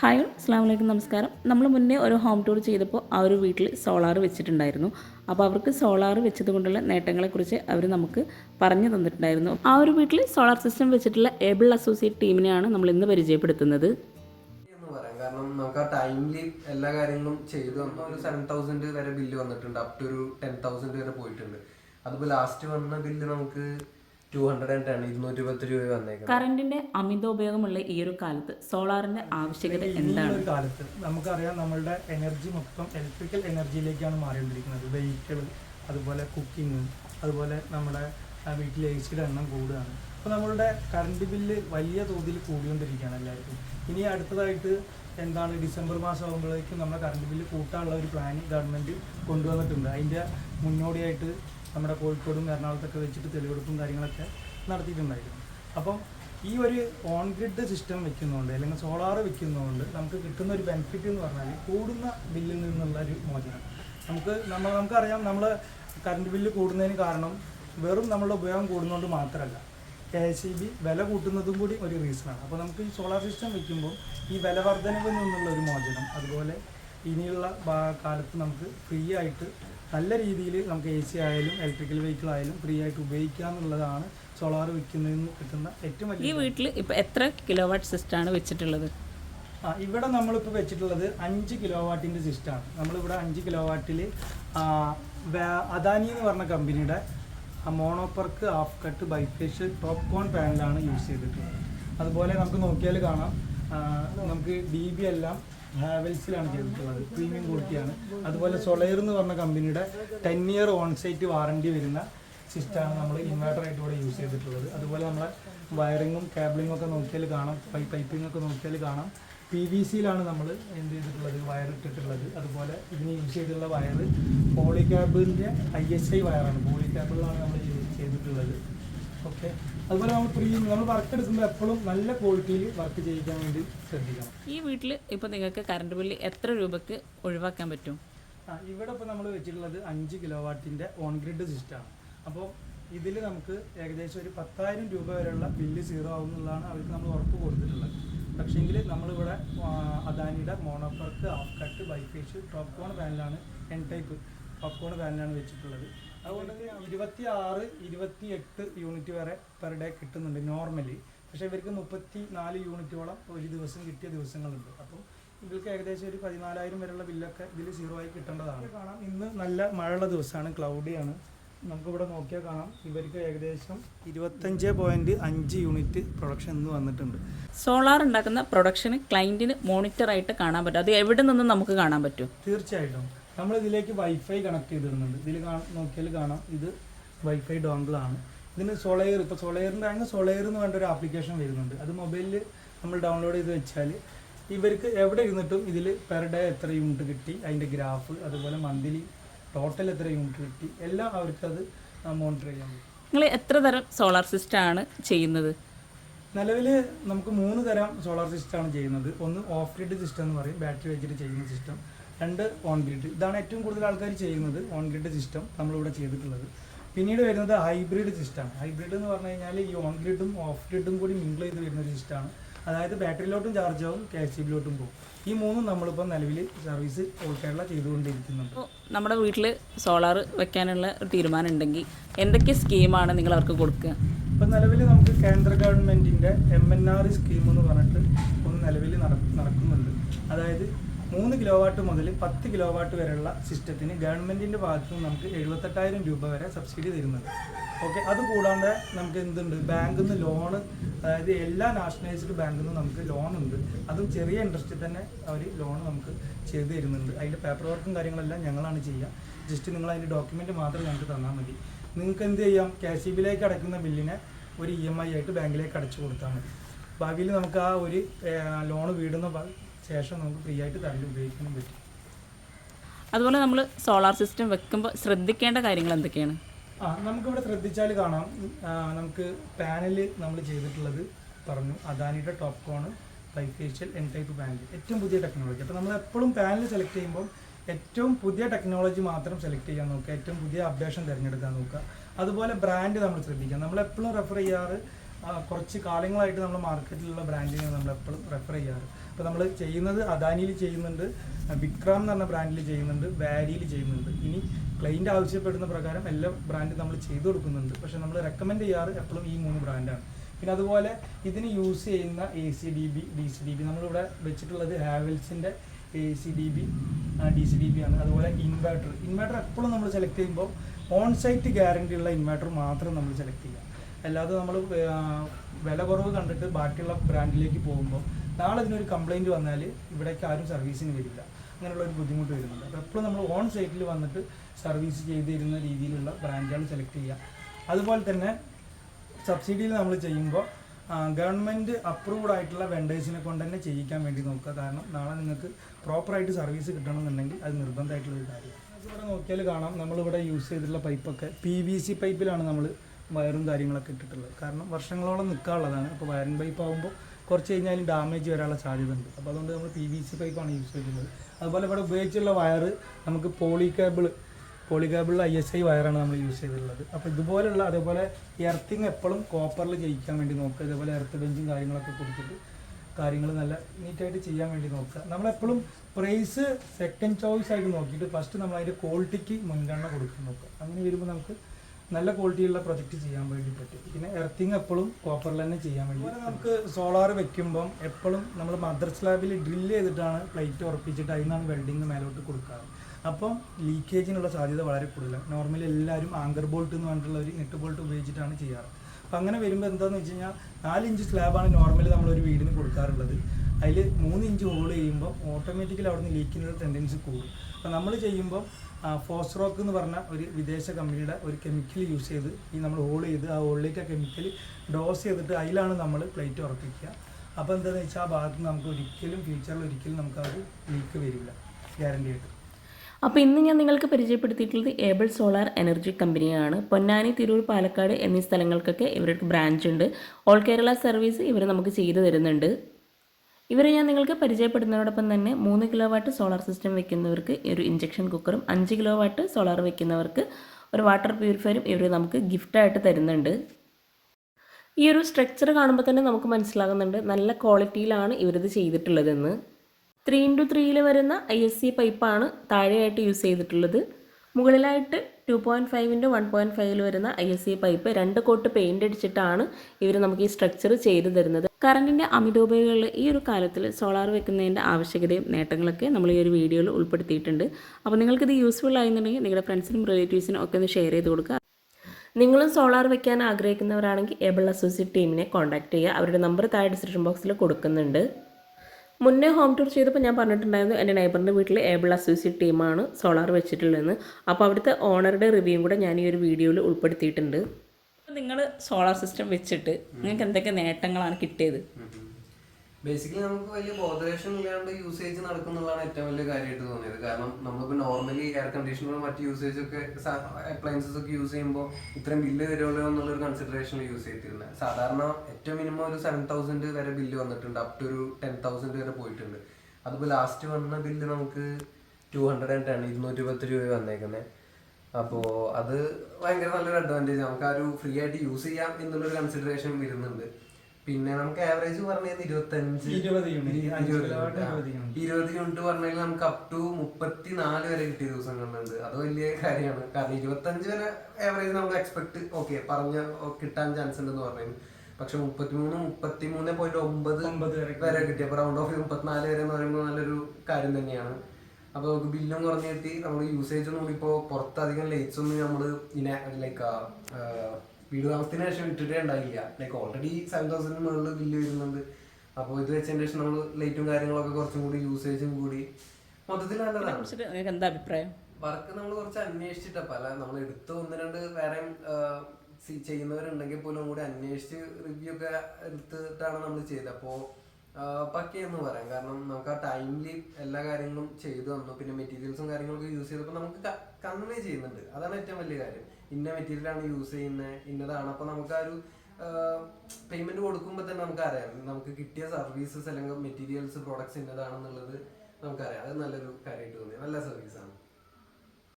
Hi അസ്സാം വലൈക്കും നമസ്കാരം. നമ്മൾ മുന്നേ ഒരു ഹോം ടൂർ ചെയ്തപ്പോൾ ആ ഒരു വീട്ടിൽ സോളാർ വെച്ചിട്ടുണ്ടായിരുന്നു. അപ്പോൾ അവർക്ക് സോളാർ വെച്ചത് കൊണ്ടുള്ള നേട്ടങ്ങളെക്കുറിച്ച് അവർ നമുക്ക് പറഞ്ഞു തന്നിട്ടുണ്ടായിരുന്നു. ആ ഒരു വീട്ടിൽ സോളാർ സിസ്റ്റം വെച്ചിട്ടുള്ള ഏബിൾ അസോസിയേറ്റ് ടീമിനെയാണ് നമ്മൾ ഇന്ന് പരിചയപ്പെടുത്തുന്നത്. കാരണം നമുക്ക് ആ എല്ലാ കാര്യങ്ങളും ചെയ്തു തന്ന ഒരു സെവൻ തൗസൻഡ് വരെ ബില്ല് വന്നിട്ടുണ്ട്. അപ് ടു ഒരു ടെൻ തൗസൻഡ് വരെ പോയിട്ടുണ്ട്. അതിപ്പോൾ ലാസ്റ്റ് വന്ന ബില്ല് നമുക്ക് ടു ഹൺഡ്രഡ് ആൻഡ് ടെൻ ഇരുന്നൂറ്റി പത്ത് രൂപ വന്നേക്കുന്നത്. കറണ്ടിന്റെ അമിത ഉപയോഗമുള്ള ഈ ഒരു കാലത്ത് സോളാറിന്റെ ആവശ്യകത എന്താണ്? കാലത്ത് നമുക്കറിയാം നമ്മളുടെ എനർജി മൊത്തം ഇലക്ട്രിക്കൽ എനർജിയിലേക്കാണ് മാറിക്കൊണ്ടിരിക്കുന്നത്. വെഹിക്കിൾ അതുപോലെ കുക്കിംഗ് അതുപോലെ നമ്മുടെ ആ, വീട്ടിലെ എ സിയുടെ എണ്ണം കൂടുകയാണ്. അപ്പോൾ നമ്മളുടെ കറണ്ട് ബില്ല് വലിയ തോതിൽ കൂടിക്കൊണ്ടിരിക്കുകയാണ് എല്ലാവർക്കും. ഇനി അടുത്തതായിട്ട് എന്താണ് ഡിസംബർ മാസം ആകുമ്പോഴേക്കും നമ്മുടെ കറണ്ട് ബില്ല് കൂട്ടാനുള്ള ഒരു പ്ലാൻ ഗവൺമെന്റ് കൊണ്ടുവന്നിട്ടുണ്ട്. അതിന്റെ മുന്നോടിയായിട്ട് നമ്മുടെ കോഴിക്കോടും എറണാകുളത്തൊക്കെ വെച്ചിട്ട് തെളിവെടുപ്പും കാര്യങ്ങളൊക്കെ നടത്തിയിട്ടുണ്ടായിരുന്നു. അപ്പം ഈ ഒരു ഓൺ ഗ്രിഡ് സിസ്റ്റം വെക്കുന്നതുകൊണ്ട് അല്ലെങ്കിൽ സോളാർ വെക്കുന്നതുകൊണ്ട് നമുക്ക് കിട്ടുന്ന ഒരു ബെനിഫിറ്റ് എന്ന് പറഞ്ഞാൽ കൂടുന്ന ബില്ലിൽ നിന്നുള്ള ഒരു മോചനം. നമുക്ക് നമ്മൾ നമുക്കറിയാം നമ്മൾ കറണ്ട് ബില്ല് കൂടുന്നതിന് കാരണം വെറും നമ്മളുടെ ഉപയോഗം കൂടുന്നതുകൊണ്ട് മാത്രമല്ല കെ എസ് ഇ ബി വില കൂട്ടുന്നതും കൂടി ഒരു റീസണാണ് അപ്പോൾ നമുക്ക് ഈ സോളാർ സിസ്റ്റം വെക്കുമ്പോൾ ഈ വില വർധനവിൽ നിന്നുള്ള ഒരു മോചനം അതുപോലെ ഇനിയുള്ള കാലത്ത് നമുക്ക് ഫ്രീ ആയിട്ട് നല്ല രീതിയിൽ നമുക്ക് എ സി ആയാലും ഇലക്ട്രിക്കൽ വെഹിക്കിൾ ആയാലും ഫ്രീ ആയിട്ട് ഉപയോഗിക്കാം എന്നുള്ളതാണ് സോളാർ വെക്കുന്നതിൽ നിന്ന് കിട്ടുന്ന ഏറ്റവും ഈ വലിയ വീട്ടിൽ ഇപ്പോൾ എത്ര കിലോ വാട്ട് സിസ്റ്റമാണ് വെച്ചിട്ടുള്ളത്? ആ ഇവിടെ നമ്മളിപ്പോൾ വെച്ചിട്ടുള്ളത് അഞ്ച് കിലോ വാട്ടിന്റെ സിസ്റ്റമാണ് നമ്മളിവിടെ അഞ്ച് കിലോ വാട്ടിൽ അദാനി എന്ന് പറഞ്ഞ കമ്പനിയുടെ mono PERC half cut bifacial TOPCon പാനലാണ് use ചെയ്തിട്ടുള്ളത്. അതുപോലെ നമുക്ക് നോക്കിയാൽ കാണാം നമുക്ക് ഡി ബി എല്ലാം ഹാവൽസിലാണ് ചെയ്തിട്ടുള്ളത്. പ്രീമിയം ക്വാളിറ്റിയാണ് അതുപോലെ സൊളയർ എന്ന് പറഞ്ഞ കമ്പനിയുടെ ten year on site warranty വരുന്ന സിസ്റ്റമാണ് നമ്മൾ ഇൻവേർട്ടറായിട്ട് ഇവിടെ യൂസ് ചെയ്തിട്ടുള്ളത്. അതുപോലെ നമ്മളെ വയറിങ്ങും കേബിളിങ്ങും ഒക്കെ നോക്കിയാൽ കാണാം. പൈ പൈപ്പിംഗ് ഒക്കെ നോക്കിയാൽ കാണാം. പി വി സിയിലാണ് നമ്മൾ എന്ത് ചെയ്തിട്ടുള്ളത്? വയർ ഇട്ടിട്ടുള്ളത്. അതുപോലെ ഇതിന് യൂസ് ചെയ്തിട്ടുള്ള വയർ പോളി കേബിളിന്റെ ഐ എസ് ഐ വയറാണ് പോളി കേബിളിലാണ് നമ്മൾ ചെയ്തിട്ടുള്ളത്. ഓക്കെ. അതുപോലെ നമ്മൾ പ്രീ നമ്മൾ വർക്ക് എടുക്കുമ്പോൾ എപ്പോഴും നല്ല ക്വാളിറ്റിയിൽ വർക്ക് ചെയ്യിക്കാൻ വേണ്ടി ശ്രദ്ധിക്കണം. ഈ വീട്ടിൽ ഇപ്പോൾ നിങ്ങൾക്ക് കറണ്ട് ബില്ല് എത്ര രൂപക്ക് ഒഴിവാക്കാൻ പറ്റും? ആ ഇവിടെ ഇപ്പോൾ നമ്മൾ വെച്ചിട്ടുള്ളത് അഞ്ച് കിലോ വാട്ടിന്റെ ഓൺ ഗ്രിഡ് സിസ്റ്റമാണ് അപ്പോൾ ഇതിൽ നമുക്ക് ഏകദേശം ഒരു പത്തായിരം രൂപ വരെയുള്ള ബില്ല് സീറോ ആവും എന്നുള്ളതാണ് അവർക്ക് നമ്മൾ ഉറപ്പ് കൊടുത്തിട്ടുള്ളത്. പക്ഷേ പക്ഷേങ്കിൽ നമ്മളിവിടെ അദാനിയുടെ mono PERC half cut bifacial TOPCon പാനലാണ് N type top കോൺ പാനലാണ് വെച്ചിട്ടുള്ളത്. അതുകൊണ്ട് ഇരുപത്തി ആറ് ഇരുപത്തി എട്ട് യൂണിറ്റ് വരെ പെർ ഡേ കിട്ടുന്നുണ്ട് നോർമലി പക്ഷേ ഇവർക്ക് മുപ്പത്തി നാല് യൂണിറ്റോളം ഒരു ദിവസം കിട്ടിയ ദിവസങ്ങളുണ്ട്. അപ്പം ഇവർക്ക് ഏകദേശം ഒരു പതിനാലായിരം വരെയുള്ള ബില്ലൊക്കെ ഇതിൽ സീറോ ആയി കിട്ടേണ്ടതാണ്. കാണാം. ഇന്ന് നല്ല മഴയുള്ള ദിവസമാണ് ക്ലൗഡിയാണ് നമുക്കിവിടെ നോക്കിയാൽ കാണാം ഇവർക്ക് ഏകദേശം ഇരുപത്തഞ്ച് പോയിന്റ് അഞ്ച് യൂണിറ്റ് പ്രൊഡക്ഷൻ ഇന്ന് വന്നിട്ടുണ്ട്. സോളാർ ഉണ്ടാക്കുന്ന പ്രൊഡക്ഷന് ക്ലയന്റിന് മോണിറ്ററായിട്ട് കാണാൻ പറ്റും. അത് എവിടെ നിന്നും നമുക്ക് കാണാൻ പറ്റും? തീർച്ചയായിട്ടും. നമ്മൾ ഇതിലേക്ക് വൈഫൈ കണക്ട് ചെയ്തിടുന്നുണ്ട്. ഇതിൽ നോക്കിയാൽ കാണാം. ഇത് വൈഫൈ ഡോങ്കിളാണ് ഇതിന് സൊളയർ ഇപ്പോൾ സൊളയറിന്റെ ആണെങ്കിൽ സൊളയർ എന്ന് പറഞ്ഞ ഒരു ആപ്ലിക്കേഷൻ വരുന്നുണ്ട്. അത് മൊബൈലിൽ നമ്മൾ ഡൗൺലോഡ് ചെയ്ത് വെച്ചാൽ ഇവർക്ക് എവിടെ ഇരുന്നിട്ടും ഇതിൽ പെർ ഡേ എത്ര യൂണിറ്റ് കിട്ടി അതിന്റെ ഗ്രാഫ് അതുപോലെ മന്ത്ലി ടോട്ടൽ എത്ര യൂണിറ്റ് കിട്ടി എല്ലാം അവർക്കത് മോണിറ്റർ ചെയ്യാൻ പറ്റും. നിങ്ങൾ എത്ര തരം സോളാർ സിസ്റ്റം ആണ് ചെയ്യുന്നത്? നിലവിൽ നമുക്ക് മൂന്ന് തരം സോളാർ സിസ്റ്റമാണ് ചെയ്യുന്നത്. ഒന്ന് ഓഫ് ഗ്രിഡ് സിസ്റ്റം എന്ന് പറയും ബാറ്ററി വെച്ചിട്ട് ചെയ്യുന്ന സിസ്റ്റം രണ്ട് ഓൺ ഗ്രിഡ് ഇതാണ് ഏറ്റവും കൂടുതൽ ആൾക്കാർ ചെയ്യുന്നത് ഓൺ ഗ്രിഡ് സിസ്റ്റം നമ്മളിവിടെ ചെയ്തിട്ടുള്ളത്. പിന്നീട് വരുന്നത് ഹൈബ്രിഡ് സിസ്റ്റമാണ് ഹൈബ്രിഡ് എന്ന് പറഞ്ഞു കഴിഞ്ഞാൽ ഈ ഓൺ ഗ്രിഡും ഓഫ് ഗ്രിഡും കൂടി മിങ്കിൾ ചെയ്ത് വരുന്ന ഒരു സിസ്റ്റമാണ് അതായത് ബാറ്ററിയിലോട്ടും ചാർജ് ആവും കെ എസ് ബിയിലോട്ടും പോകും. ഈ മൂന്നും നമ്മളിപ്പോൾ നിലവിൽ സർവീസ് ഓൾ കേരള ചെയ്തുകൊണ്ടിരിക്കുന്നുണ്ട്. നമ്മുടെ വീട്ടിൽ സോളാർ വെക്കാനുള്ള ഒരു തീരുമാനം ഉണ്ടെങ്കിൽ എന്തൊക്കെ സ്കീമാണ് നിങ്ങൾ അവർക്ക് കൊടുക്കുക? ഇപ്പം നിലവിൽ നമുക്ക് കേന്ദ്ര ഗവൺമെന്റിന്റെ എം എൻ ആർ സ്കീം എന്ന് പറഞ്ഞിട്ട് ഒന്ന് നിലവിൽ നടക്കുന്നുണ്ട്. അതായത് മൂന്ന് കിലോ വാട്ട് മുതൽ പത്ത് കിലോ വാട്ട് വരെയുള്ള സിസ്റ്റത്തിന് ഗവൺമെന്റിന്റെ ഭാഗത്ത് നിന്ന് നമുക്ക് എഴുപത്തെട്ടായിരം രൂപ വരെ സബ്സിഡി തരുന്നുണ്ട്. ഓക്കെ അത് കൂടാണ്ട് നമുക്ക് എന്തുണ്ട്? ബാങ്കിൽ നിന്ന് ലോണ് അതായത് എല്ലാ നാഷണലൈസ്ഡ് ബാങ്കിൽ നിന്നും നമുക്ക് ലോൺ ഉണ്ട്. അതും ചെറിയ ഇൻട്രസ്റ്റിൽ തന്നെ അവർ ലോൺ നമുക്ക് ചെയ്തു തരുന്നുണ്ട്. അതിന്റെ പേപ്പർ വർക്കും കാര്യങ്ങളെല്ലാം ഞങ്ങളാണ് ചെയ്യുക. ജസ്റ്റ് നിങ്ങൾ അതിന്റെ ഡോക്യുമെന്റ് മാത്രം ഞങ്ങൾക്ക് തന്നാൽ മതി. നിങ്ങൾക്ക് എന്ത് ചെയ്യാം? കെ സി ബിയിലേക്ക് അടയ്ക്കുന്ന ബില്ലിനെ ഒരു ഇ എം ഐ ആയിട്ട് ബാങ്കിലേക്ക് അടച്ചു കൊടുത്താൽ മതി. ഭാവിയിൽ നമുക്ക് ആ ഒരു ലോൺ വീടുന്ന ശേഷം നമുക്ക് ഫ്രീ ആയിട്ട് കറണ്ട് ഉപയോഗിക്കാനും പറ്റും. അതുപോലെ നമ്മൾ സോളാർ സിസ്റ്റം വെക്കുമ്പോൾ ശ്രദ്ധിക്കേണ്ട കാര്യങ്ങൾ എന്തൊക്കെയാണ്? ആ നമുക്കിവിടെ ശ്രദ്ധിച്ചാൽ കാണാം. നമുക്ക് പാനൽ നമ്മൾ ചെയ്തിട്ടുള്ളത് പറഞ്ഞു. അദാനിയുടെ TOPCon bifacial N type panel ഏറ്റവും പുതിയ ടെക്നോളജി അപ്പോൾ നമ്മൾ എപ്പോഴും പാനൽ സെലക്ട് ചെയ്യുമ്പോൾ ഏറ്റവും പുതിയ ടെക്നോളജി മാത്രം സെലക്ട് ചെയ്യാൻ നോക്കുക. ഏറ്റവും പുതിയ അപ്ഡേഷൻ തിരഞ്ഞെടുക്കാൻ നോക്കുക. അതുപോലെ ബ്രാൻഡ് നമ്മൾ ശ്രദ്ധിക്കുക. നമ്മൾ എപ്പോഴും റെഫർ ചെയ്യാറ് കുറച്ച് കാലങ്ങളായിട്ട് നമ്മൾ മാർക്കറ്റിലുള്ള ബ്രാൻഡിനെ നമ്മൾ എപ്പോഴും റെഫർ ചെയ്യാറ്. അപ്പോൾ നമ്മൾ ചെയ്യുന്നത് അദാനിയിൽ ചെയ്യുന്നുണ്ട് വിക്രം എന്ന് പറഞ്ഞ ബ്രാൻഡിൽ ചെയ്യുന്നുണ്ട് വാരിയിൽ ചെയ്യുന്നുണ്ട്. ഇനി ക്ലൈന്റ് ആവശ്യപ്പെടുന്ന പ്രകാരം എല്ലാ ബ്രാൻഡും നമ്മൾ ചെയ്തു കൊടുക്കുന്നുണ്ട്. പക്ഷേ നമ്മൾ റെക്കമെൻഡ് ചെയ്യാറ് എപ്പോഴും ഈ മൂന്ന് ബ്രാൻഡാണ് പിന്നെ അതുപോലെ ഇതിന് യൂസ് ചെയ്യുന്ന A C D B D C D B നമ്മളിവിടെ വെച്ചിട്ടുള്ളത് ഹാവൽസിന്റെ A C D B D C D B ആണ്. അതുപോലെ ഇൻവെർട്ടർ ഇൻവെർട്ടർ എപ്പോഴും നമ്മൾ സെലക്ട് ചെയ്യുമ്പോൾ ഓൺ സൈറ്റ് ഗ്യാരണ്ടി ഉള്ള ഇൻവെർട്ടർ മാത്രം നമ്മൾ സെലക്ട് ചെയ്യുക അല്ലാതെ നമ്മൾ വില കുറവ് കണ്ടിട്ട് ബാക്കിയുള്ള ബ്രാൻഡിലേക്ക് പോകുമ്പോൾ നാളെ ഇതിനൊരു കംപ്ലൈന്റ് വന്നാൽ ഇവിടേക്ക് ആരും സർവീസിന് വരില്ല. അങ്ങനെയുള്ള ഒരു ബുദ്ധിമുട്ട് വരുന്നുണ്ട്. അപ്പോൾ എപ്പോഴും നമ്മൾ ഓൺ സൈറ്റിൽ വന്നിട്ട് സർവീസ് ചെയ്തിരുന്ന രീതിയിലുള്ള ബ്രാൻഡുകൾ സെലക്ട് ചെയ്യുക. അതുപോലെ തന്നെ സബ്സിഡിയിൽ നമ്മൾ ചെയ്യുമ്പോൾ ഗവൺമെന്റ് അപ്രൂവ്ഡ് ആയിട്ടുള്ള വെണ്ടേഴ്സിനെ കൊണ്ട് തന്നെ ചെയ്യിക്കാൻ വേണ്ടി നോക്കുക. കാരണം നാളെ നിങ്ങൾക്ക് പ്രോപ്പറായിട്ട് സർവീസ് കിട്ടണമെന്നുണ്ടെങ്കിൽ അത് നിർബന്ധമായിട്ടുള്ള ഒരു കാര്യമാണ് ഇവിടെ നോക്കിയാൽ കാണാം നമ്മളിവിടെ യൂസ് ചെയ്തിട്ടുള്ള പൈപ്പൊക്കെ പി വി സി പൈപ്പിലാണ് നമ്മൾ വയറും കാര്യങ്ങളൊക്കെ ഇട്ടിട്ടുള്ളത്. കാരണം വർഷങ്ങളോളം നിൽക്കാനുള്ളതാണ് അപ്പോൾ വയറിംഗ് പൈപ്പ് ആകുമ്പോൾ കുറച്ച് കഴിഞ്ഞാലും ഡാമേജ് വരാനുള്ള സാധ്യത ഉണ്ട് അപ്പോൾ അതുകൊണ്ട് നമ്മൾ പി വി സി പൈപ്പാണ് യൂസ് ചെയ്തിട്ടുള്ളത് അതുപോലെ ഇവിടെ ഉപയോഗിച്ചുള്ള വയർ നമുക്ക് പോളി കേബിൾ പോളി കേബിളിൽ ഐ എസ് ഐ വയറാണ് നമ്മൾ യൂസ് ചെയ്തിട്ടുള്ളത്. അപ്പോൾ ഇതുപോലുള്ള അതേപോലെ എർത്തിങ് എപ്പോഴും കോപ്പറിൽ ചെയ്യിക്കാൻ വേണ്ടി നോക്കുക. ഇതേപോലെ എർത്ത് ബെഞ്ചും കാര്യങ്ങളൊക്കെ കൊടുത്തിട്ട് കാര്യങ്ങൾ നല്ല നീറ്റായിട്ട് ചെയ്യാൻ വേണ്ടി നോക്കുക. നമ്മളെപ്പോഴും പ്രൈസ് സെക്കൻഡ് ചോയ്സ് ആയിട്ട് നോക്കിയിട്ട് ഫസ്റ്റ് നമ്മൾ അതിന്റെ ക്വാളിറ്റിക്ക് മുൻഗണന കൊടുക്കാൻ നോക്കുക. അങ്ങനെ വരുമ്പോൾ നമുക്ക് നല്ല ക്വാളിറ്റിയുള്ള പ്രൊജക്റ്റ് ചെയ്യാൻ വേണ്ടി പറ്റും പിന്നെ എർത്തിങ് എപ്പോഴും കോപ്പറിൽ തന്നെ ചെയ്യാൻ വേണ്ടി. നമുക്ക് സോളാർ വെക്കുമ്പം എപ്പോഴും നമ്മൾ മദർ സ്ലാബിൽ ഡ്രിൽ ചെയ്തിട്ടാണ് പ്ലേറ്റ് ഉറപ്പിച്ചിട്ട് അതിൽ നിന്നാണ് വെൽഡിങ് മേലോട്ട് കൊടുക്കാറ്. അപ്പം ലീക്കേജിനുള്ള സാധ്യത വളരെ കൂടുതലാണ്. നോർമലി എല്ലാവരും ആങ്കർ ബോൾട്ട് എന്ന് പറഞ്ഞിട്ടുള്ള ഒരു നെറ്റ് ബോൾട്ട് ഉപയോഗിച്ചിട്ടാണ് ചെയ്യാറ്. അപ്പം അങ്ങനെ വരുമ്പോൾ എന്താണെന്ന് വെച്ച് കഴിഞ്ഞാൽ നാല് ഇഞ്ച് സ്ലാബാണ് നോർമലി നമ്മളൊരു വീടിന് കൊടുക്കാറുള്ളത്. അതിൽ മൂന്ന് ഇഞ്ച് ഹോൾ ചെയ്യുമ്പോൾ ഓട്ടോമാറ്റിക്കലി അവിടെ നിന്ന് ലീക്കിനുള്ള ടെൻഡൻസി കൂടും. അപ്പോൾ നമ്മൾ ചെയ്യുമ്പോൾ ഫോസ്റോക്ക് എന്ന് പറഞ്ഞ ഒരു വിദേശ കമ്പനിയുടെ ഒരു കെമിക്കൽ യൂസ് ചെയ്ത് ഈ നമ്മൾ ഹോൾ ചെയ്ത് ആ ഹോളിലേക്ക് ആ കെമിക്കൽ ഡോസ് ചെയ്തിട്ട് അതിലാണ് നമ്മൾ പ്ലേറ്റ് ഉറപ്പിക്കുക. അപ്പോൾ എന്താണെന്ന് വെച്ചാൽ ആ ഭാഗത്ത് നമുക്ക് ഒരിക്കലും ഫ്യൂച്ചറിൽ ഒരിക്കലും നമുക്ക് അത് ലീക്ക് വരില്ല. ഗ്യാരണ്ടി ആയിട്ട്. അപ്പോൾ ഇന്ന് ഞാൻ നിങ്ങൾക്ക് പരിചയപ്പെടുത്തിയിട്ടുള്ളത് ഏബിൾ സോളാർ എനർജി കമ്പനിയാണ് പൊന്നാനി തിരൂർ പാലക്കാട് എന്നീ സ്ഥലങ്ങൾക്കൊക്കെ ഇവർക്ക് ബ്രാഞ്ച് ഉണ്ട്. ഓൾ കേരള സർവീസ് ഇവർ നമുക്ക് ചെയ്തു തരുന്നുണ്ട്. ഇവരെ ഞാൻ നിങ്ങൾക്ക് പരിചയപ്പെടുന്നതോടൊപ്പം തന്നെ മൂന്ന് കിലോ വാട്ട് സോളാർ സിസ്റ്റം വെക്കുന്നവർക്ക് ഒരു ഇഞ്ചക്ഷൻ കുക്കറും അഞ്ച് കിലോ വാട്ട് സോളാർ വെക്കുന്നവർക്ക് ഒരു വാട്ടർ പ്യൂരിഫയറും ഇവർ നമുക്ക് ഗിഫ്റ്റായിട്ട് തരുന്നുണ്ട്. ഈ ഒരു സ്ട്രക്ചർ കാണുമ്പോൾ തന്നെ നമുക്ക് മനസ്സിലാകുന്നുണ്ട് നല്ല ക്വാളിറ്റിയിലാണ് ഇവരിത് ചെയ്തിട്ടുള്ളതെന്ന്. ത്രീ ഇന്റു ത്രീയിൽ വരുന്ന ഐ എസ് സി പൈപ്പാണ് താഴെയായിട്ട് യൂസ് ചെയ്തിട്ടുള്ളത്. മുകളിലായിട്ട് ടു പോയിന്റ് ഫൈവിന്റെ വൺ പോയിന്റ് ഫൈവിൽ വരുന്ന ഐ എസ് സി പൈപ്പ് രണ്ട് കോട്ട് പെയിന്റ് അടിച്ചിട്ടാണ് ഇവർ നമുക്ക് ഈ സ്ട്രക്ചർ ചെയ്തു തരുന്നത്. കറണ്ടിന്റെ അമിതോപയോഗങ്ങളിൽ ഈ ഒരു കാലത്തിൽ സോളാർ വെക്കുന്നതിന്റെ ആവശ്യകതയും നേട്ടങ്ങളൊക്കെ നമ്മൾ ഈ ഒരു വീഡിയോയിൽ ഉൾപ്പെടുത്തിയിട്ടുണ്ട്. അപ്പോൾ നിങ്ങൾക്കിത് യൂസ്ഫുൾ ആയിരുന്നുണ്ടെങ്കിൽ നിങ്ങളുടെ ഫ്രണ്ട്സിനും റിലേറ്റീവ്സിനും ഒക്കെ ഒന്ന് ഷെയർ ചെയ്ത് കൊടുക്കുക. നിങ്ങളും സോളാർ വെക്കാൻ ആഗ്രഹിക്കുന്നവരാണെങ്കിൽ എബിൾ അസോസിയേറ്റ് ടീമിനെ കോൺടാക്ട് ചെയ്യുക. അവരുടെ നമ്പർ താഴെ ഡിസ്ക്രിപ്ഷൻ ബോക്സിൽ കൊടുക്കുന്നുണ്ട്. മുന്നേ ഹോം ടൂർ ചെയ്തപ്പോൾ ഞാൻ പറഞ്ഞിട്ടുണ്ടായിരുന്നു എന്റെ നൈബറിന്റെ വീട്ടിൽ ഏബിൾ അസോസിയേറ്റ് ടീമാണ് സോളാർ വെച്ചിട്ടുള്ളതെന്ന്. അപ്പോൾ അവിടുത്തെ ഓണറുടെ റിവ്യൂ കൂടെ ഞാൻ ഈ ഒരു വീഡിയോയിൽ ഉൾപ്പെടുത്തിയിട്ടുണ്ട്. നിങ്ങൾ സോളാർ സിസ്റ്റം വെച്ചിട്ട് നിങ്ങൾക്ക് എന്തൊക്കെ നേട്ടങ്ങളാണ് കിട്ടിയത്? ബേസിക്കലി നമുക്ക് വലിയ ബോധവേഷം ഇല്ലാണ്ട് യൂസേജ് നടക്കുന്നുള്ളതാണ് ഏറ്റവും വലിയ കാര്യമായിട്ട് തോന്നിയത്. കാരണം നമ്മളിപ്പോൾ നോർമലി എയർ കണ്ടീഷണറും മറ്റ് യൂസേജ് ഒക്കെ അപ്ലയൻസസ് ഒക്കെ യൂസ് ചെയ്യുമ്പോൾ ഇത്രയും ബില്ല് വരുമല്ലോ എന്നുള്ളൊരു കൺസിഡറേഷൻ യൂസ് ചെയ്തിരുന്നത് സാധാരണ ഏറ്റവും മിനിമം ഒരു സെവൻ തൗസൻഡ് വരെ ബില്ല് വന്നിട്ടുണ്ട്. അപ് ടു ഒരു ടെൻ തൗസൻഡ് വരെ പോയിട്ടുണ്ട്. അതിപ്പോൾ ലാസ്റ്റ് വന്ന ബില്ല് നമുക്ക് ടു ഹൺഡ്രഡ് ആൻഡ് ടെൻ ഇരുന്നൂറ്റി പത്ത് രൂപ വന്നേക്കുന്നത് അപ്പോൾ അത് ഭയങ്കര നല്ലൊരു അഡ്വാന്റേജ് നമുക്ക് ആ ഒരു ഫ്രീ ആയിട്ട് യൂസ് ചെയ്യാം എന്നുള്ളൊരു കൺസിഡറേഷൻ വരുന്നുണ്ട്. പിന്നെ നമുക്ക് ആവറേജ് പറഞ്ഞത് ഇരുപത്തഞ്ച് ഇരുപത് യൂണിറ്റ് പറഞ്ഞാൽ നമുക്ക് അപ് ടു മുപ്പത്തി നാല് വരെ കിട്ടിയ ദിവസം കണ്ടുണ്ട് അത് വലിയ കാര്യമാണ്. കാരണം ഇരുപത്തഞ്ച് വരെ ആവറേജ് നമുക്ക് എക്സ്പെക്ട് ഓക്കെ പറഞ്ഞ കിട്ടാൻ ചാൻസ് ഉണ്ടെന്ന് പറഞ്ഞു പക്ഷെ മുപ്പത്തിമൂന്ന് മുപ്പത്തി മൂന്ന് പോയിന്റ് ഒമ്പത് വരെ കിട്ടി. അപ്പൊ റൗണ്ട് ഓഫ് മുപ്പത്തിനാല് വരെ എന്ന് പറയുമ്പോൾ നല്ലൊരു കാര്യം തന്നെയാണ്. അപ്പൊ നമുക്ക് ബില്ലും കുറഞ്ഞു കിട്ടി. നമ്മൾ യൂസേജ് ഒന്നും പുറത്തധികം ലൈറ്റ്സ് ഒന്നും നമ്മൾ ഇന ലൈക്ക് വീട് താമസത്തിന് ശേഷം ഇട്ടിട്ടേ ഉണ്ടായില്ല. ലൈക്ക് ഓൾറെഡി സെവൻ തൗസൻഡിന് മുകളിൽ ബില്ല് വരുന്നുണ്ട്. അപ്പോൾ ഇത് വെച്ചതിന് ശേഷം നമ്മൾ ലൈറ്റും കാര്യങ്ങളൊക്കെ കുറച്ചും കൂടി യൂസേജും കൂടി മൊത്തത്തിൽ നല്ലതാണ്. എന്താ അഭിപ്രായം? വർക്ക് നമ്മൾ കുറച്ച് അന്വേഷിച്ചിട്ടാ. അല്ല നമ്മൾ എടുത്ത് ഒന്ന് രണ്ട് വേറെ ചെയ്യുന്നവരുണ്ടെങ്കിൽ പോലും കൂടി അന്വേഷിച്ച് റിവ്യൂ ഒക്കെ എടുത്തിട്ടാണ് നമ്മൾ ചെയ്തത്. അപ്പോൾ പക്കേ എന്ന് പറയാം. കാരണം നമുക്ക് ആ ടൈംലി എല്ലാ കാര്യങ്ങളും ചെയ്തു തന്നു. പിന്നെ മെറ്റീരിയൽസും കാര്യങ്ങളൊക്കെ യൂസ് ചെയ്തപ്പോൾ നമുക്ക് കൺവേ ചെയ്യുന്നുണ്ട്. അതാണ് ഏറ്റവും വലിയ കാര്യം. ഇന്ന മെറ്റീരിയൽ ആണ് യൂസ് ചെയ്യുന്നത് ഇന്നതാണ്. അപ്പോൾ നമുക്ക് ആ ഒരു പേയ്മെന്റ് കൊടുക്കുമ്പോൾ തന്നെ നമുക്കറിയാം. നമുക്ക് കിട്ടിയ സർവീസസ് അല്ലെങ്കിൽ മെറ്റീരിയൽസ് പ്രോഡക്ട്സ് ഇന്നതാണെന്നുള്ളത് നമുക്കറിയാം. അത് നല്ലൊരു കാര്യമായിട്ട് തോന്നി നല്ല സർവീസാണ്